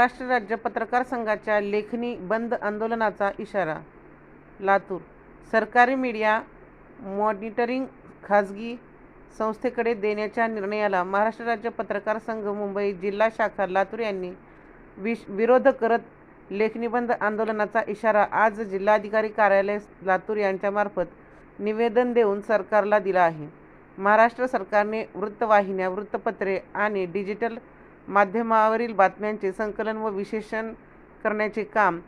महाराष्ट्र राज्य पत्रकार संघाच्या लेखणी बंद आंदोलनाचा इशारा लातूर. सरकारी मीडिया मॉनिटरिंग खाजगी संस्थेकडे देण्याच्या निर्णयाला महाराष्ट्र राज्य पत्रकार संघ मुंबई जिल्हा शाखा लातूर यांनी विश विरोध करत लेखणीबंद आंदोलनाचा इशारा आज जिल्हाधिकारी कार्यालय लातूर यांच्यामार्फत निवेदन देऊन सरकारला दिला आहे. महाराष्ट्र सरकारने वृत्तवाहिन्या वृत्तपत्रे आणि डिजिटल माध्यमावरील बातम्यांचे संकलन व विशेषण करण्याचे काम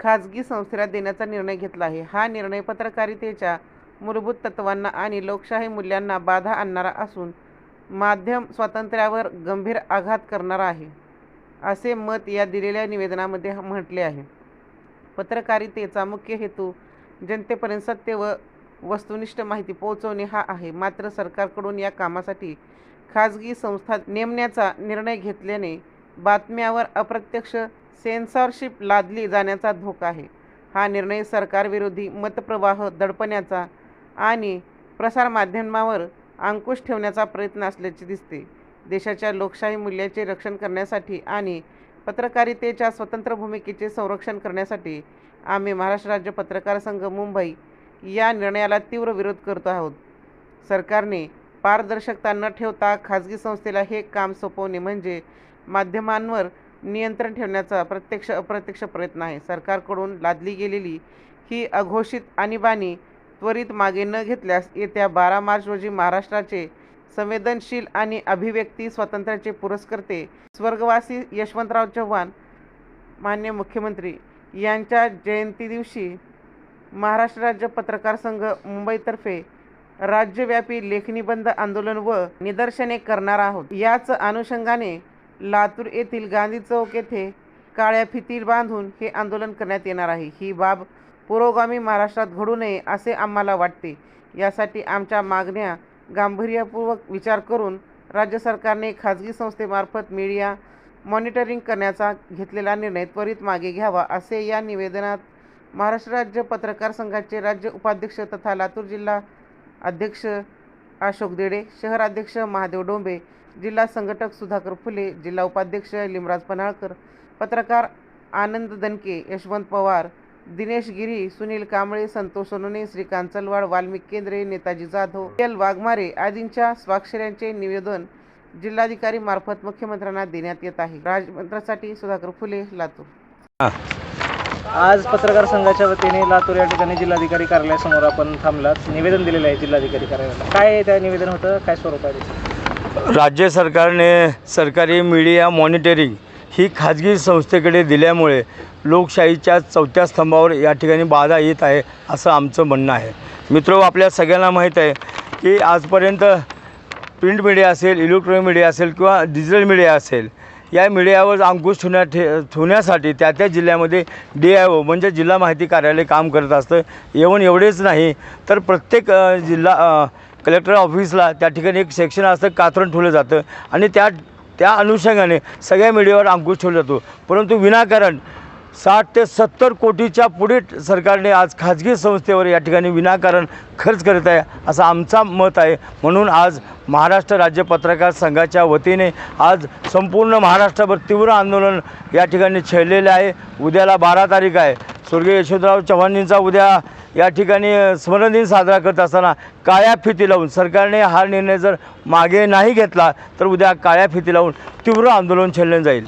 खाजगी संस्थेला देण्याचा निर्णय घेतला आहे. हा निर्णय पत्रकारितेच्या मूलभूत तत्त्वांना आणि लोकशाही मूल्यांना बाधा आणणारा असून माध्यम स्वातंत्र्यावर गंभीर आघात करणारा आहे असे मत या दिलेल्या निवेदनामध्ये म्हटले आहे. पत्रकारितेचा मुख्य हेतू जनतेपर्यंत सत्य व वस्तुनिष्ठ माहिती पोहोचवणे हा आहे. मात्र सरकारकडून या कामासाठी खाजगी संस्था नेमण्याचा निर्णय घेतल्याने बातम्यावर अप्रत्यक्ष सेन्सॉरशिप लादली जाण्याचा धोका आहे. हा निर्णय सरकारविरोधी मतप्रवाह दडपण्याचा आणि प्रसारमाध्यमावर अंकुश ठेवण्याचा प्रयत्न असल्याचे दिसते. देशाच्या लोकशाही मूल्याचे रक्षण करण्यासाठी आणि पत्रकारितेच्या स्वतंत्र भूमिकेचे संरक्षण करण्यासाठी आम्ही महाराष्ट्र राज्य पत्रकार संघ मुंबई या निर्णयाला तीव्र विरोध करतो आहोत. सरकारने पारदर्शकता न ठेवता खाजगी संस्थेला हे काम सोपवणे म्हणजे माध्यमांवर नियंत्रण ठेवण्याचा प्रत्यक्ष अप्रत्यक्ष प्रयत्न आहे. सरकारकडून लादली गेलेली ही अघोषित आणीबाणी त्वरित मागे न घेतल्यास येत्या बारा मार्च रोजी महाराष्ट्राचे संवेदनशील आणि अभिव्यक्ती स्वातंत्र्याचे पुरस्कर्ते स्वर्गवासी यशवंतराव चव्हाण मान्य मुख्यमंत्री यांच्या जयंती दिवशी महाराष्ट्र राज्य पत्रकार संघ मुंबईतर्फे राज्यव्यापी लेखनिबंध आंदोलन व निदर्शने करणार आहोत. याच अनुषंगाने लातूर येथील गांधी चौक येथे काळ्या फिती बांधून हे आंदोलन करण्यात येणार आहे. ही बाब पुरोगामी महाराष्ट्रात घडू नये असे आम्हाला वाटते. यासाठी आमच्या मागण्या गांभीर्यपूर्वक विचार करून राज्य सरकारने खाजगी संस्थेमार्फत मीडिया मॉनिटरिंग करण्याचा घेतलेला निर्णय त्वरित मागे घ्यावा असे या निवेदनात महाराष्ट्र राज्य पत्रकार संघाचे राज्य उपाध्यक्ष तथा लातूर जिल्हा अध्यक्ष अशोक देडे शहराध्यक्ष महादेव डोंबे जिल्हा संघटक सुधाकर फुले जिल्हा उपाध्यक्ष लिमराज पन्हाळकर पत्रकार आनंद दनके यशवंत पवार दिनेश गिरी सुनील कांबळे संतोष सोनोने श्रीकांत चलवाड वाल्मिक केंद्रे नेताजी जाधव एल वाघमारे आदींच्या स्वाक्षऱ्यांचे निवेदन जिल्हाधिकारी मार्फत मुख्यमंत्र्यांना देण्यात येत आहे. राजमंत्र्यासाठी सुधाकर फुले लातूर. आज पत्रकार संघाच्या वतीने लातूर या ठिकाणी जिल्हाधिकारी कार्यालयासमोर आपण थांबलात. निवेदन दिलेलं आहे जिल्हाधिकारी कार्यालयाला. काय त्या निवेदन होतं? काय स्वरूप आहे त्याचं? राज्य सरकारने सरकारी मीडिया मॉनिटरिंग ही खाजगी संस्थेकडे दिल्यामुळे लोकशाहीच्या चौथ्या स्तंभावर या ठिकाणी बाधा येत आहे असं आमचं म्हणणं आहे. मित्र आपल्या सगळ्यांना माहीत आहे की आजपर्यंत प्रिंट मीडिया असेल इलेक्ट्रॉनिक मीडिया असेल किंवा डिजिटल मीडिया असेल या मीडियावर अंकुश ठेवण्या ठे ठेवण्यासाठी त्या त्या जिल्ह्यामध्ये डी आय ओ म्हणजे जिल्हा माहिती कार्यालय काम करत असतं. येऊन एवढेच नाही तर प्रत्येक जिल्हा कलेक्टर ऑफिसला त्या ठिकाणी एक सेक्शन असतं कात्रण ठेवलं जातं. आणि त्या त्या अनुषंगाने सगळ्या मीडियावर अंकुश ठेवला जातो. परंतु विनाकारण साठ ते सत्तर कोटीच्या पुढे सरकारने आज खाजगी संस्थेवर या ठिकाणी विनाकारण खर्च करत आहे असं आमचा मत आहे. म्हणून आज महाराष्ट्र राज्य पत्रकार संघाच्या वतीने आज संपूर्ण महाराष्ट्रभर तीव्र आंदोलन या ठिकाणी छेडलेलं आहे. उद्याला बारा तारीख आहे. स्वर्गीय यशवंतराव चव्हाणजींचा उद्या या ठिकाणी स्मरण दिन साजरा करत असताना काळ्या फिती लावून सरकारने हा निर्णय जर मागे नाही घेतला तर उद्या काळ्या फिती लावून तीव्र आंदोलन छेडलं जाईल.